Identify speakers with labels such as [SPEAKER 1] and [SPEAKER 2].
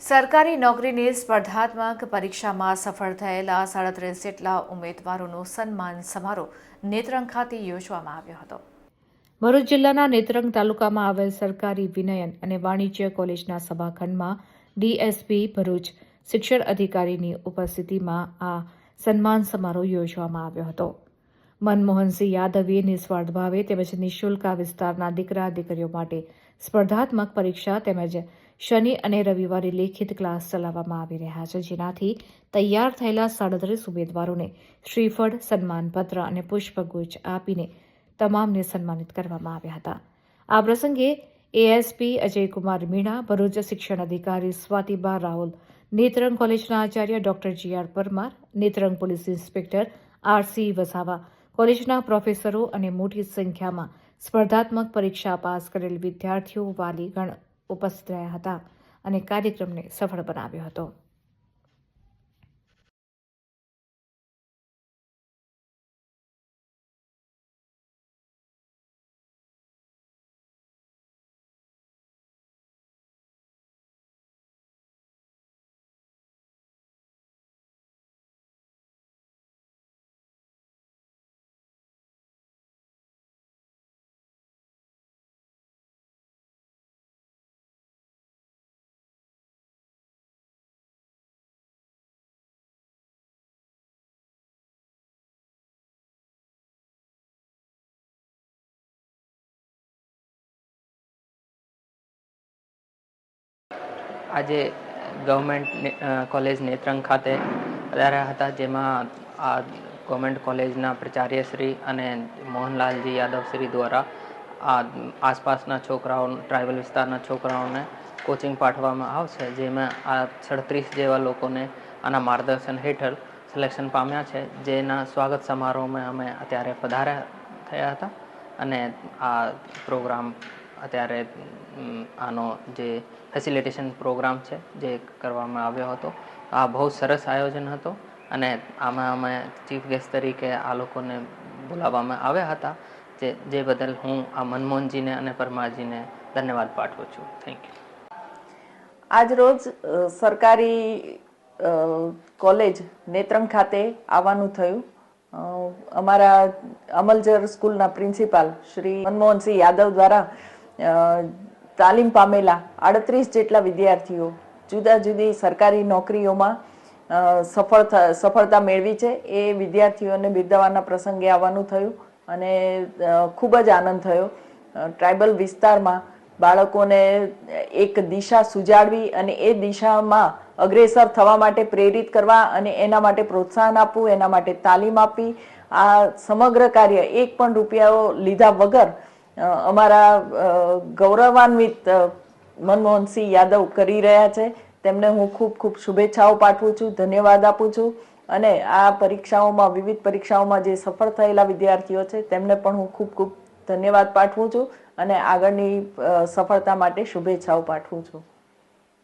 [SPEAKER 1] સરકારી નોકરીની સ્પર્ધાત્મક પરીક્ષામાં સફળ થયેલા સાડત્રીસ જેટલા ઉમેદવારોનો સન્માન સમારોહ નેત્રંગ ખાતે યોજવામાં આવ્યો હતો. ભરૂચ જિલ્લાના નેત્રંગ તાલુકામાં આવેલ સરકારી વિનયન અને વાણિજ્ય કોલેજના સભાખંડમાં ડીએસપી ભરૂચ શિક્ષણ અધિકારીની ઉપસ્થિતિમાં આ સન્માન સમારોહ યોજવામાં આવ્યો હતો. મનમોહનસિંહ યાદવે નિસ્વાર્થ ભાવે તેમજ નિઃશુલ્ક આ વિસ્તારના દીકરા દીકરીઓ માટે સ્પર્ધાત્મક પરીક્ષા તેમજ શનિ અને રવિવારે લેખિત ક્લાસ ચલાવવામાં આવી રહ્યા છે. જેનાથી તૈયાર થયેલા સાડત્રીસ ઉમેદવારોને શ્રીફળ, સન્માનપત્ર અને પુષ્પગુચ્છ આપીને તમામને સન્માનિત કરવામાં આવ્યા હતા. આ પ્રસંગે એએસપી અજયકુમાર મીણા, ભરૂચ શિક્ષણ અધિકારી સ્વાતિબા રાહુલ નેત્રંગ કોલેજના Acharya doctor G R Parmar, Netrang police inspector R C, કોલેજના પ્રોફેસરો અને મોટી સંખ્યામાં સ્પર્ધાત્મક પરીક્ષા પાસ કરેલ વિદ્યાર્થીઓ વાલીગણ ઉપસ્થિત રહ્યા હતા અને કાર્યક્રમને સફળ બનાવ્યો હતો.
[SPEAKER 2] આજે ગવર્મેન્ટ કોલેજ નેત્રંગ ખાતે પધાર્યા હતા, જેમાં આ ગવર્મેન્ટ કોલેજના પ્રાચાર્યશ્રી અને મોહનલાલજી યાદવશ્રી દ્વારા આ આસપાસના છોકરાઓ ટ્રાઇબલ વિસ્તારના છોકરાઓને કોચિંગ પાઠવવામાં આવશે, જેમાં આ સડત્રીસ જેવા લોકોને આના માર્ગદર્શન હેઠળ સિલેક્શન પામ્યા છે. જેના સ્વાગત સમારોહમાં અમે અત્યારે પધાર્યા થયા હતા અને આ પ્રોગ્રામ અત્યારે આનો જે ફેસિલિટેશન પ્રોગ્રામ છે જે કરવામાં આવ્યો હતો આ બહુ સરસ આયોજન હતો અને આમાં અમે ચીફ ગેસ્ટ તરીકે આ લોકોને બોલાવવામાં આવ્યા હતા. જે જે બદલ હું આ મનમોહનજીને અને પરમારજીને ધન્યવાદ પાઠવું છું. થેન્ક યુ
[SPEAKER 3] આજરોજ અ, સરકારી કોલેજ નેત્રંગ ખાતે આવવાનું થયું. અમારા અમલજર સ્કૂલના પ્રિન્સિપાલ શ્રી મનમોહનસિંહ યાદવ દ્વારા તાલીમ પામેલા આડત્રીસ જેટલા વિદ્યાર્થીઓ જુદા જુદી સરકારી નોકરીઓમાં સફળ સફળતા મેળવી છે. એ વિદ્યાર્થીઓને બિરદાવાના પ્રસંગે આવવાનું થયું અને ખૂબ જ આનંદ થયો. ટ્રાઇબલ વિસ્તારમાં બાળકોને એક દિશા સુજાડવી અને એ દિશામાં અગ્રેસર થવા માટે પ્રેરિત કરવા અને એના માટે પ્રોત્સાહન આપવું, એના માટે તાલીમ આપવી, આ સમગ્ર કાર્ય એક પણ રૂપિયાઓ લીધા વગર અમારા ગૌરવાન્વિત મનમોહનસિંહ યાદવ કરી રહ્યા છે. તેમને હું ખૂબ ખૂબ શુભેચ્છાઓ પાઠવું છું, ધન્યવાદ આપું છું. અને આ પરીક્ષાઓમાં, વિવિધ પરીક્ષાઓમાં જે સફળ થયેલા વિદ્યાર્થીઓ છે, તેમને પણ હું ખૂબ ખૂબ ધન્યવાદ પાઠવું છું. અને આગળની સફળતા માટે શુભેચ્છાઓ પાઠવું છું.